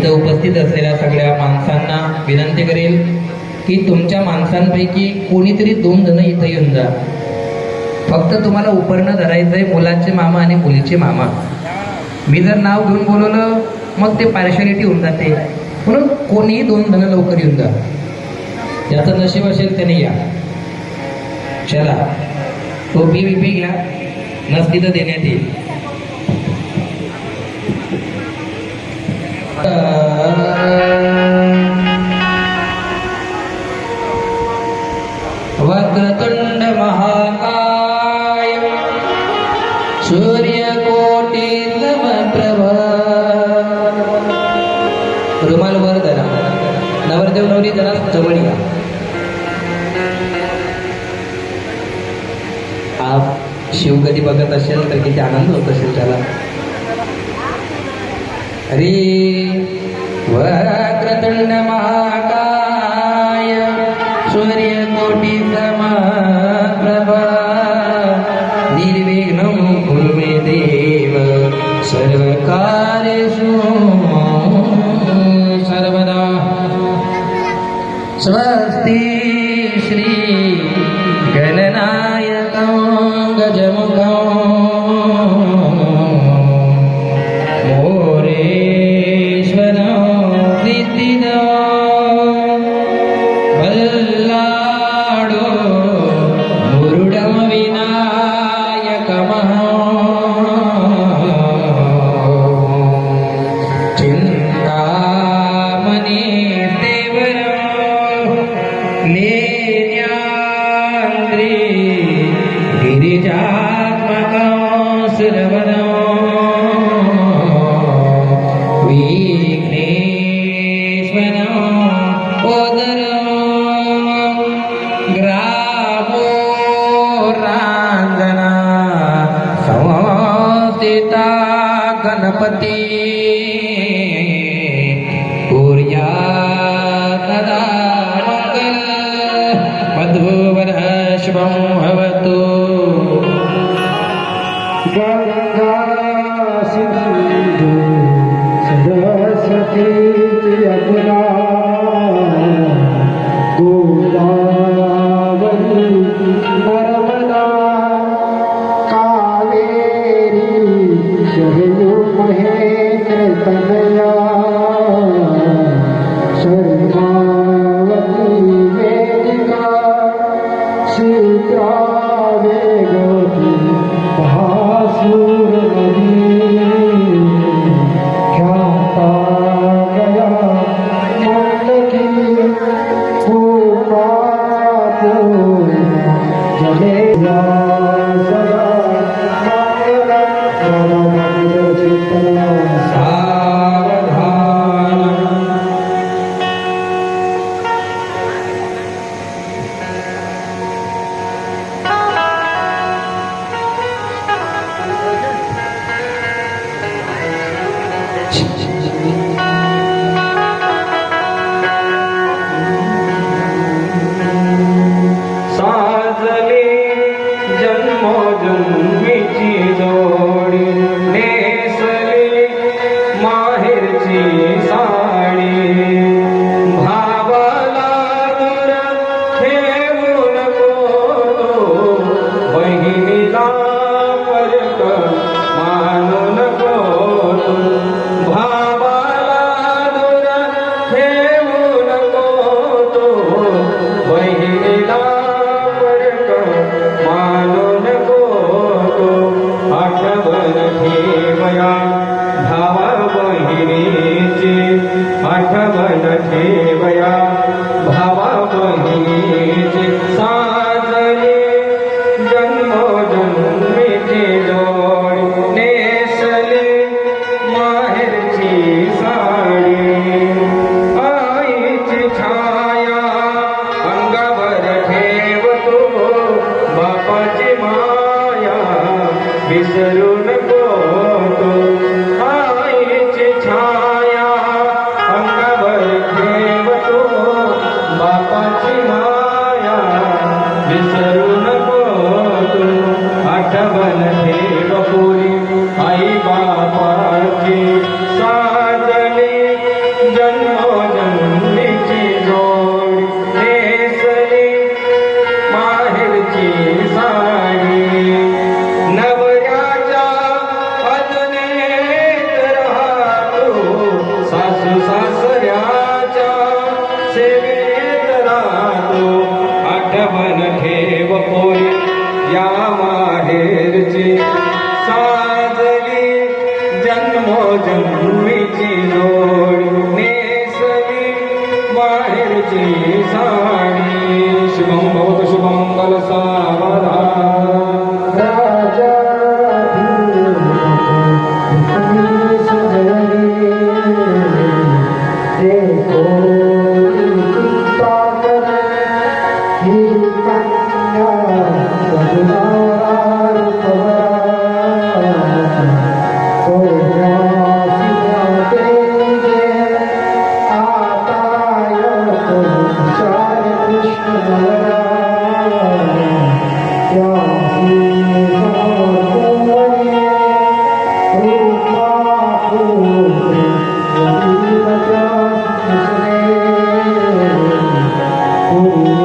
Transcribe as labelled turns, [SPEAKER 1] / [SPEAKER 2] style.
[SPEAKER 1] इथं उपस्थित असलेल्या सगळ्या माणसांना विनंती करेल की तुमच्या माणसांपैकी कोणीतरी दोन जण इथं येऊन जा. फक्त तुम्हाला उपरणं धरायचं आहे मुलांचे मामा आणि मुलीचे मामा. मी जर नाव घेऊन बोलवलं मग ते पार्शलिटी होऊन जाते. म्हणून कोणीही दोन जण लवकर येऊन जा. ज्याचं नशीब असेल त्याने या. चला. टोपी बिपी घ्या. नसती तर देण्यात येईल. वक्रतुंड महाकाय। सूर्यकोटी समप्रभ रुमाल वर धरा. नवरदेव नवरी जरा जवळ आप शिव कधी बघत असेल तर किती आनंद होत असेल त्याला. अरे वक्रतुंड महाकाय सूर्यकोटी समप्रभा निर्विघ्नं कुरु मे देव सर्वकार्येषु सर्वदा स्वस्ति Yeah. Música